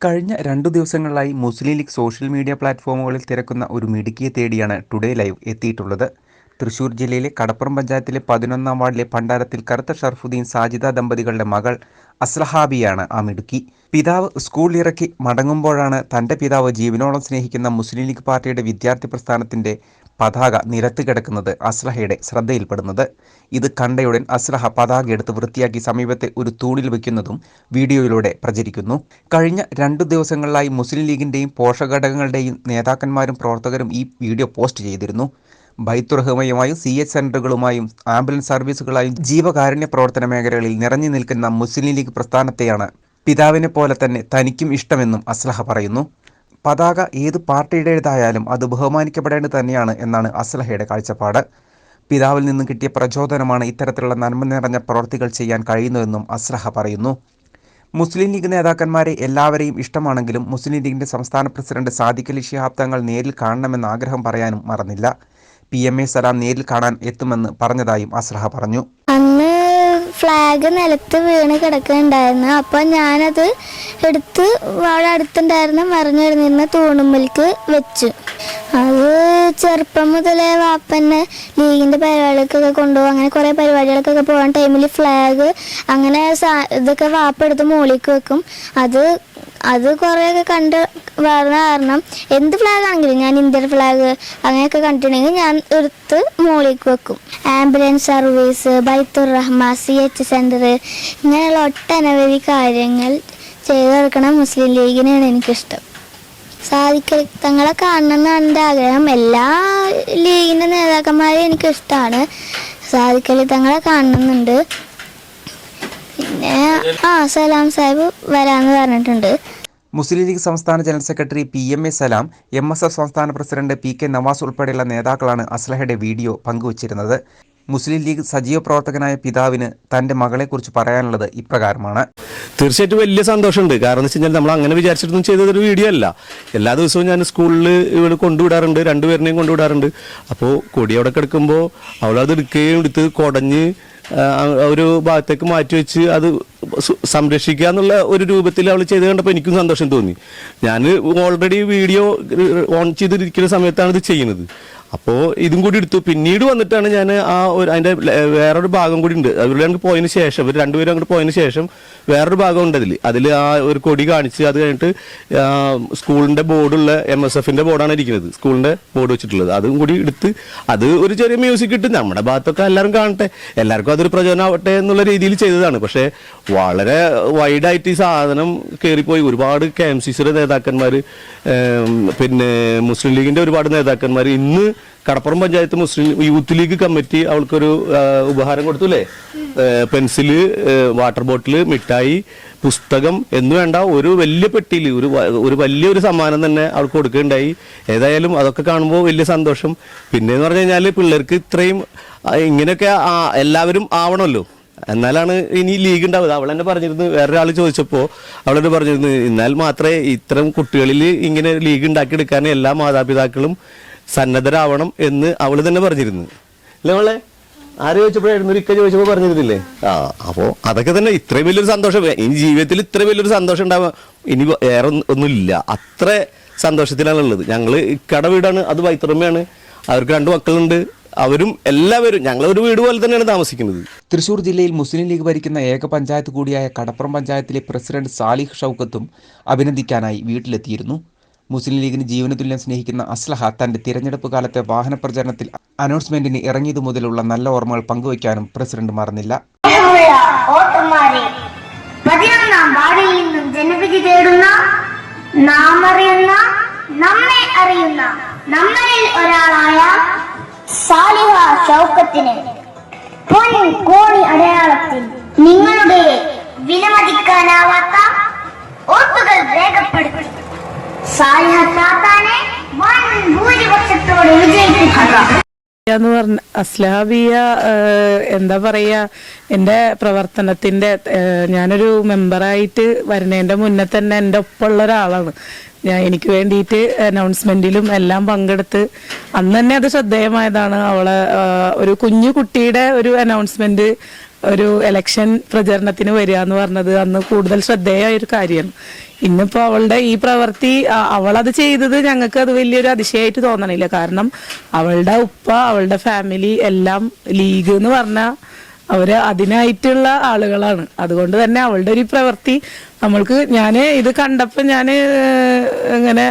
കഴിഞ്ഞ രണ്ടു ദിവസങ്ങളിലായി മുസ്ലിം ലീഗ് സോഷ്യൽ മീഡിയ പ്ലാറ്റ്ഫോമുകളിൽ തിരക്കുന്ന ഒരു മിടുക്കിയെ തേടിയാണ് ടുഡേ ലൈവ് എത്തിയിട്ടുള്ളത്. തൃശൂർ ജില്ലയിലെ കടപ്പുറം പഞ്ചായത്തിലെ പതിനൊന്നാം വാർഡിലെ പണ്ടാരത്തിൽ കറുത്ത ഷർഫുദ്ദീൻ സാജിദ ദമ്പതികളുടെ മകൾ അസ്ലഹാബിയാണ് ആ മിടുക്കി. പിതാവ് സ്കൂളിലിറക്കി മടങ്ങുമ്പോഴാണ് തന്റെ പിതാവ് ജീവനോളം സ്നേഹിക്കുന്ന മുസ്ലിം ലീഗ് പാർട്ടിയുടെ വിദ്യാർത്ഥി പ്രസ്ഥാനത്തിന്റെ പതാക നിരത്ത് കിടക്കുന്നത് അസ്ലഹയുടെ ശ്രദ്ധയിൽപ്പെടുന്നത്. ഇത് കണ്ടയുടൻ അസ്ലഹ പതാക എടുത്ത് വൃത്തിയാക്കി സമീപത്തെ ഒരു തൂണിൽ വയ്ക്കുന്നതും വീഡിയോയിലൂടെ പ്രചരിക്കുന്നു. കഴിഞ്ഞ രണ്ടു ദിവസങ്ങളിലായി മുസ്ലിം ലീഗിന്റെയും പോഷകഘടകങ്ങളുടെയും നേതാക്കന്മാരും പ്രവർത്തകരും ഈ വീഡിയോ പോസ്റ്റ് ചെയ്തിരുന്നു. ബൈത്തുറഹമയുമായും സി എച്ച് സെന്ററുകളുമായും ആംബുലൻസ് സർവീസുകളായും ജീവകാരുണ്യ പ്രവർത്തന മേഖലകളിൽ നിറഞ്ഞു നിൽക്കുന്ന മുസ്ലിം ലീഗ് പ്രസ്ഥാനത്തെയാണ് പിതാവിനെ പോലെ തന്നെ തനിക്കും ഇഷ്ടമെന്നും അസ്ലഹ പറയുന്നു. പതാക ഏത് പാർട്ടിയുടേതായാലും അത് ബഹുമാനിക്കപ്പെടേണ്ടത് തന്നെയാണ് എന്നാണ് അസ്ലഹയുടെ കാഴ്ചപ്പാട്. പിതാവിൽ നിന്നും കിട്ടിയ പ്രചോദനമാണ് ഇത്തരത്തിലുള്ള നന്മ നിറഞ്ഞ പ്രവൃത്തികൾ ചെയ്യാൻ കഴിയുന്നതെന്നും അസ്ലഹ പറയുന്നു. മുസ്ലിം ലീഗ് നേതാക്കന്മാരെ എല്ലാവരെയും ഇഷ്ടമാണെങ്കിലും മുസ്ലിം ലീഗിന്റെ സംസ്ഥാന പ്രസിഡന്റ് സാദിഖ് അലി ശിഹാബ് തങ്ങൾ നേരിൽ കാണണമെന്ന ആഗ്രഹം പറയാനും മറന്നില്ല. പി എം എ സലാം നേരിൽ കാണാൻ എത്തുമെന്ന് പറഞ്ഞതായും അസ്ലഹ പറഞ്ഞു. അന്ന് ഫ്ലാഗ് നിലത്ത് വീണ് കിടക്കുന്നുണ്ടായിരുന്നു അപ്പോൾ ഞാനത് എടുത്ത് അവിടെ അടുത്തുണ്ടായിരുന്ന മറിഞ്ഞു തൂണുമ്പിൽക്ക് വെച്ചു. അത് ചെറുപ്പം മുതലേ വാപ്പന്നെ ലീഗിന്റെ പരിപാടികൾക്കൊക്കെ കൊണ്ടുപോകും അങ്ങനെ കുറേ പരിപാടികൾക്കൊക്കെ പോകാൻ ടൈമിൽ ഫ്ലാഗ് അങ്ങനെ ഇതൊക്കെ വാപ്പ എടുത്ത് മുകളിലേക്ക് വെക്കും. അത് അത് കുറേയൊക്കെ കണ്ട് വരുന്ന കാരണം എന്ത് ഫ്ലാഗ് ആണെങ്കിലും ഞാൻ ഇന്ത്യൻ ഫ്ലാഗ് അങ്ങനെയൊക്കെ കണ്ടിട്ടുണ്ടെങ്കിൽ ഞാൻ എടുത്ത് മുകളിലേക്ക് വെക്കും. Ambulance service Baithur Rahma C H centre ഇങ്ങനെയുള്ള ഒട്ടനവധി കാര്യങ്ങൾ ചെയ്തു കൊടുക്കണം മുസ്ലിം ലീഗിനാണ് എനിക്കിഷ്ടം. സാധിക്ക തങ്ങളെ കാണണം എന്നാണ് എന്റെ ആഗ്രഹം. എല്ലാ ലീഗിന്റെ നേതാക്കന്മാരെയും എനിക്കിഷ്ടമാണ് സാധിക്കലി തങ്ങളെ കാണുന്നുണ്ട് പിന്നെ ആ സലാം സാഹിബ് വരാമെന്ന് പറഞ്ഞിട്ടുണ്ട്. മുസ്ലിം ലീഗ് സംസ്ഥാന general secretary P M A Salam M S F സംസ്ഥാന പ്രസിഡന്റ് പി കെ നവാസ് ഉൾപ്പെടെയുള്ള നേതാക്കളാണ് അസ്ലഹയുടെ വീഡിയോ പങ്കുവച്ചിരുന്നത്. മുസ്ലിം ലീഗ് സജീവ പ്രവർത്തകനായ പിതാവിന് തന്റെ മകളെക്കുറിച്ച് പറയാനുള്ളത് ഇപ്രകാരമാണ്. തീർച്ചയായിട്ടും വലിയ സന്തോഷമുണ്ട്. കാരണം എന്ന് വെച്ച് കഴിഞ്ഞാൽ നമ്മൾ അങ്ങനെ വിചാരിച്ചിട്ടൊന്നും ചെയ്തതൊരു വീഡിയോ അല്ല. എല്ലാ ദിവസവും ഞാൻ സ്കൂളിൽ ഇവൾ കൊണ്ടുവിടാറുണ്ട് രണ്ടുപേരിനെയും കൊണ്ടുവിടാറുണ്ട്. അപ്പോൾ കൊടി അവിടെ കിടക്കുമ്പോൾ അവളത് എടുക്കുകയും എടുത്ത് കുടഞ്ഞ് ഒരു ഭാഗത്തേക്ക് മാറ്റി വെച്ച് അത് സംരക്ഷിക്കുക എന്നുള്ള ഒരു രൂപത്തിൽ അവൾ ചെയ്ത് കണ്ടപ്പോൾ എനിക്കും സന്തോഷം തോന്നി. ഞാൻ ഓൾറെഡി വീഡിയോ ഓൺ ചെയ്തിരിക്കുന്ന സമയത്താണ് ഇത് ചെയ്യുന്നത്. അപ്പോൾ ഇതും കൂടി എടുത്തു. പിന്നീട് വന്നിട്ടാണ് ഞാൻ ആ ഒരു അതിന്റെ വേറൊരു ഭാഗം കൂടി ഉണ്ട്. അവരുടെ അങ്ങോട്ട് പോയതിന് ശേഷം ഇവർ രണ്ടുപേരും അങ്ങോട്ട് പോയതിന് ശേഷം വേറൊരു ഭാഗം ഉണ്ട് അതിൽ അതിൽ ആ ഒരു കൊടി കാണിച്ച് അത് കഴിഞ്ഞിട്ട് സ്കൂളിന്റെ ബോർഡുള്ള എം എസ് എഫിന്റെ ബോർഡാണ് ഇരിക്കുന്നത്. സ്കൂളിന്റെ ബോർഡ് വെച്ചിട്ടുള്ളത്. അതും കൂടി എടുത്ത് അത് ഒരു ചെറിയ മ്യൂസിക് ഇട്ട് നമ്മുടെ ഭാഗത്തൊക്കെ എല്ലാവരും കാണട്ടെ. എല്ലാവർക്കും അതൊരു പ്രചോദനമാവട്ടെ എന്നുള്ള രീതിയിൽ ചെയ്തതാണ്. പക്ഷേ വളരെ വൈഡായിട്ട് ഈ സാധനം കയറിപ്പോയി ഒരുപാട് കെ എം സി സിയുടെ നേതാക്കന്മാർ പിന്നെ മുസ്ലിം ലീഗിന്റെ ഒരുപാട് നേതാക്കന്മാർ ഇന്ന് കടപ്പുറം പഞ്ചായത്ത് മുസ്ലിം യൂത്ത് ലീഗ് കമ്മിറ്റി അവൾക്കൊരു ഉപഹാരം കൊടുത്തു അല്ലേ പെൻസിൽ വാട്ടർ ബോട്ടിൽ മിഠായി പുസ്തകം എന്ന് വേണ്ട ഒരു വലിയ പെട്ടിയിൽ ഒരു ഒരു വലിയൊരു സമ്മാനം തന്നെ അവൾക്ക് കൊടുക്കുകയുണ്ടായി. ഏതായാലും അതൊക്കെ കാണുമ്പോൾ വലിയ സന്തോഷം. പിന്നെ എന്ന് പറഞ്ഞു കഴിഞ്ഞാൽ പിള്ളേർക്ക് ഇത്രയും ഇങ്ങനെയൊക്കെ എല്ലാവരും ആവണമല്ലോ. എന്നാലാണ് ഇനി ലീഗ് ഉണ്ടാവുക. അവൾ തന്നെ പറഞ്ഞിരുന്നു വേറൊരാൾ ചോദിച്ചപ്പോൾ അവളോട് പറഞ്ഞിരുന്നു എന്നാൽ മാത്രമേ ഇത്തരം കുട്ടികളിൽ ഇങ്ങനെ ലീഗ് ഉണ്ടാക്കിയെടുക്കാൻ എല്ലാ മാതാപിതാക്കളും സന്നദ്ധരാവണം എന്ന് അവൾ തന്നെ പറഞ്ഞിരുന്നു. അല്ലേ അവളെ ആര് ചോദിച്ചപ്പോഴായിരുന്നു? ഒരിക്കൽ ചോദിച്ചപ്പോൾ പറഞ്ഞിരുന്നില്ലേ? ആ അപ്പോൾ അതൊക്കെ തന്നെ ഇത്രയും വലിയൊരു സന്തോഷം. ഇനി ജീവിതത്തിൽ ഇത്രയും വലിയൊരു സന്തോഷം ഉണ്ടാവുക ഇനി വേറെ ഒന്നുമില്ല. അത്ര സന്തോഷത്തിലാണ് ഉള്ളത് ഞങ്ങൾ ഇക്കട വീടാണ്. അത് വൈത്തറമ്മയാണ്. അവർക്ക് രണ്ട് മക്കളുണ്ട്. അവരും എല്ലാവരും ഞങ്ങൾ ഒരു വീട് പോലെ തന്നെയാണ് താമസിക്കുന്നത്. തൃശൂർ ജില്ലയിൽ മുസ്ലിം ലീഗ് ഭരിക്കുന്ന ഏക പഞ്ചായത്ത് കൂടിയായ കടപ്പുറം പഞ്ചായത്തിലെ പ്രസിഡന്റ് സാലിഹ് ഷൗക്കത്തും അഭിനന്ദിക്കാനായി വീട്ടിലെത്തിയിരുന്നു. മുസ്ലിം ലീഗിന് ജീവനതുല്യം സ്നേഹിക്കുന്ന അസ്ലഹ തന്റെ തിരഞ്ഞെടുപ്പ് കാലത്തെ വാഹന പ്രചരണത്തിൽ അനൗൺസ്മെന്റിന് ഇറങ്ങിയതു മുതലുള്ള നല്ല ഓർമ്മകൾ പങ്കുവയ്ക്കാനും പ്രസിഡന്റ് മറന്നില്ല. പതിനൊന്നാം നിന്നും ജനവിധി തേടുന്ന നമ്മെ അറിയുന്ന ഒരാളായ സാലിഹ നിങ്ങളുടെ വിലമതിക്കാനാവാത്ത എന്ന് പറഞ്ഞ അസ്ലാബിയ എന്താ പറയാ എന്റെ പ്രവർത്തനത്തിന്റെ ഏഹ്, ഞാനൊരു മെമ്പറായിട്ട് വരുന്നതിന്റെ മുന്നേ തന്നെ എന്റെ ഒപ്പമുള്ള ഒരാളാണ് ഞാൻ എനിക്ക് വേണ്ടിയിട്ട് അനൗൺസ്മെന്റിലും എല്ലാം പങ്കെടുത്ത് അന്ന് തന്നെ അത് ശ്രദ്ധേയമായതാണ്. അവളെ ഒരു കുഞ്ഞു കുട്ടിയുടെ ഒരു അനൗൺസ്മെന്റ് ഒരു എലക്ഷൻ പ്രചരണത്തിന് വരിക എന്ന് പറഞ്ഞത് അന്ന് കൂടുതൽ ശ്രദ്ധേയമായ ഒരു കാര്യമാണ്. ഇന്നിപ്പോ അവളുടെ ഈ പ്രവൃത്തി അവളത് ചെയ്തത് ഞങ്ങൾക്ക് അത് വലിയൊരു അതിശയമായിട്ട് തോന്നണില്ല. കാരണം അവളുടെ ഉപ്പ അവളുടെ ഫാമിലി എല്ലാം ലീഗ് എന്ന് പറഞ്ഞ അവർ അതിനായിട്ടുള്ള ആളുകളാണ്. അതുകൊണ്ട് തന്നെ അവളുടെ ഒരു പ്രവൃത്തി നമ്മൾക്ക് ഞാൻ ഇത് കണ്ടപ്പോൾ ഞാൻ ഇങ്ങനെ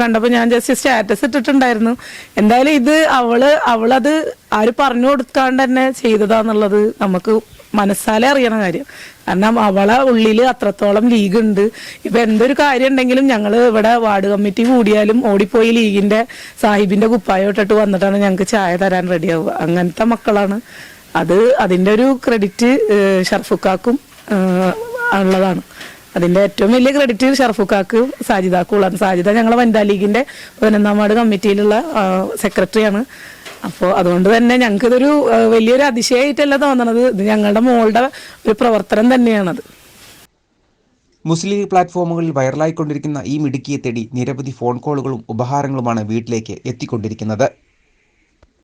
കണ്ടപ്പോൾ ഞാൻ ജസ്റ്റ് സ്റ്റാറ്റസ് ഇട്ടിട്ടുണ്ടായിരുന്നു. എന്തായാലും ഇത് അവൾ അവളത് ആര് പറഞ്ഞു കൊടുക്കാണ്ട് തന്നെ ചെയ്തതാന്നുള്ളത് നമുക്ക് മനസ്സാലെ അറിയണ കാര്യം. കാരണം അവളെ ഉള്ളിൽ അത്രത്തോളം ലീഗ് ഉണ്ട് ഇപ്പൊ എന്തൊരു കാര്യം ഉണ്ടെങ്കിലും ഞങ്ങൾ ഇവിടെ വാർഡ് കമ്മിറ്റി കൂടിയാലും ഓടിപ്പോയി ലീഗിന്റെ സാഹിബിന്റെ കുപ്പായം ഇട്ടിട്ട് വന്നിട്ടാണ് ഞങ്ങൾക്ക് ചായ തരാൻ റെഡിയാവുക. അങ്ങനത്തെ മക്കളാണ്. അത് അതിന്റെ ഒരു ക്രെഡിറ്റ് ഷർഫുക്കാക്കും ഉള്ളതാണ്. അതിന്റെ ഏറ്റവും വലിയ ക്രെഡിറ്റ് ഷർഫുക്കാക്ക് സാജിദാക്കുള്ളതാണ് സാജിദ ഞങ്ങളെ വനിതാ ലീഗിന്റെ പതിനൊന്നാം വാർഡ് കമ്മിറ്റിയിലുള്ള സെക്രട്ടറിയാണ് അപ്പോൾ അതുകൊണ്ട് തന്നെ ഞങ്ങൾക്ക് ഇതൊരു വലിയൊരു അതിശയമായിട്ടല്ല തോന്നണത്. ഇത് ഞങ്ങളുടെ മോളുടെ ഒരു പ്രവർത്തനം തന്നെയാണത്. മുസ്ലിം പ്ലാറ്റ്ഫോമുകളിൽ വൈറലായിക്കൊണ്ടിരിക്കുന്ന ഈ മിടുക്കിയെ തേടി നിരവധി ഫോൺ കോളുകളും ഉപഹാരങ്ങളുമാണ് വീട്ടിലേക്ക് എത്തിക്കൊണ്ടിരിക്കുന്നത്.